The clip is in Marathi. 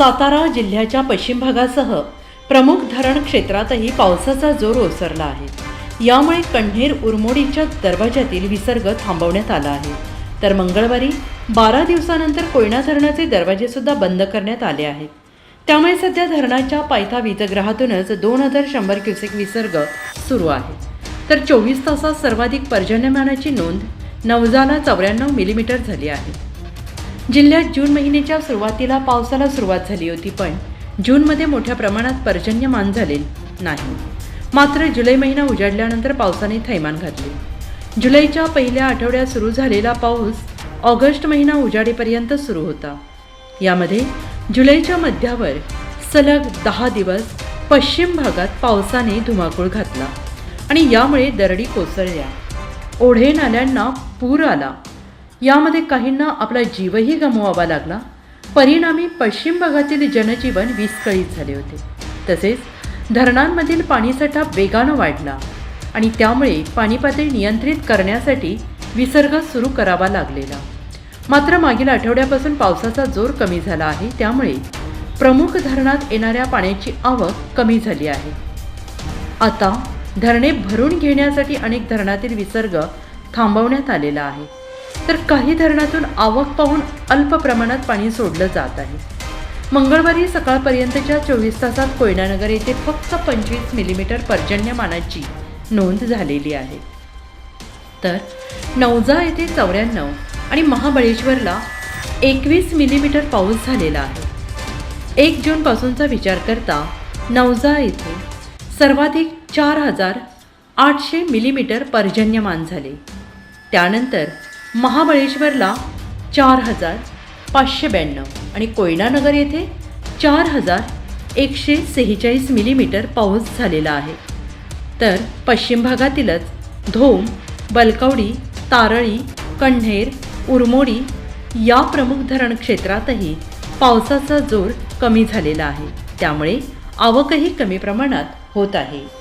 सातारा जिल्ह्याच्या पश्चिम भागासह प्रमुख धरण क्षेत्रातही पावसाचा जोर ओसरला आहे. यामुळे कण्हेर उरमोडीच्या दरवाजातील विसर्ग थांबवण्यात आला आहे. तर मंगळवारी बारा दिवसानंतर कोयना धरणाचे दरवाजेसुद्धा बंद करण्यात आले आहेत त्यामुळे सध्या धरणाच्या पायथा वीजग्रहातूनच दोन हजार शंभर क्युसेक विसर्ग सुरू आहे. तर चोवीस तासात सर्वाधिक पर्जन्यमानाची नोंद नवजाला चौऱ्याण्णव मिलीमीटर झाली आहे. जिल्ह्यात जून महिन्याच्या सुरुवातीला पावसाला सुरुवात झाली होती पण जूनमध्ये मोठ्या प्रमाणात पर्जन्यमान झाले नाही. मात्र जुलै महिना उजाडल्यानंतर पावसाने थैमान घातले. जुलैच्या पहिल्या आठवड्यात सुरू झालेला पाऊस ऑगस्ट महिना उजाडेपर्यंत सुरू होता. यामध्ये जुलैच्या मध्यावर सलग दहा दिवस पश्चिम भागात पावसाने धुमाकूळ घातला आणि यामुळे दरडी कोसळल्या. ओढे नाल्यांना पूर आला. यामध्ये काहींना आपला जीवही गमवावा लागला. परिणामी पश्चिम भागातील जनजीवन विस्कळीत झाले होते. तसेच धरणांमधील पाणीसाठा वेगानं वाढला आणि त्यामुळे पाणीपातळी नियंत्रित करण्यासाठी विसर्ग सुरू करावा लागलेला. मात्र मागील आठवड्यापासून पावसाचा जोर कमी झाला आहे. त्यामुळे प्रमुख धरणात येणाऱ्या पाण्याची आवक कमी झाली आहे. आता धरणे भरून घेण्यासाठी अनेक धरणातील विसर्ग थांबवण्यात आलेला आहे. तर काही धरणातून आवक पाहून अल्प प्रमाणात पाणी सोडलं जात आहे. मंगळवारी सकाळपर्यंतच्या चोवीस तासात कोयनानगर येथे फक्त पंचवीस मिलीमीटर पर्जन्यमानाची नोंद झालेली आहे. तर नवजा येथे चौऱ्याण्णव आणि महाबळेश्वरला एकवीस मिलीमीटर पाऊस झालेला आहे. एक जूनपासूनचा विचार करता नवजा येथे सर्वाधिक चार हजार आठशे मिलीमीटर पर्जन्यमान झाले. त्यानंतर महाबळेश्वरला चार हजार पाचशे ब्याण्णव आणि कोयनानगर येथे चार हजार एकशे सेहेचाळीस मिलीमीटर पाऊस झालेला आहे. तर पश्चिम भागातीलच धोम बलकवडी तारळी कण्हेर उरमोडी या प्रमुख धरण क्षेत्रातही पावसाचा जोर कमी झालेला आहे. त्यामुळे आवकही कमी प्रमाणात होत आहे.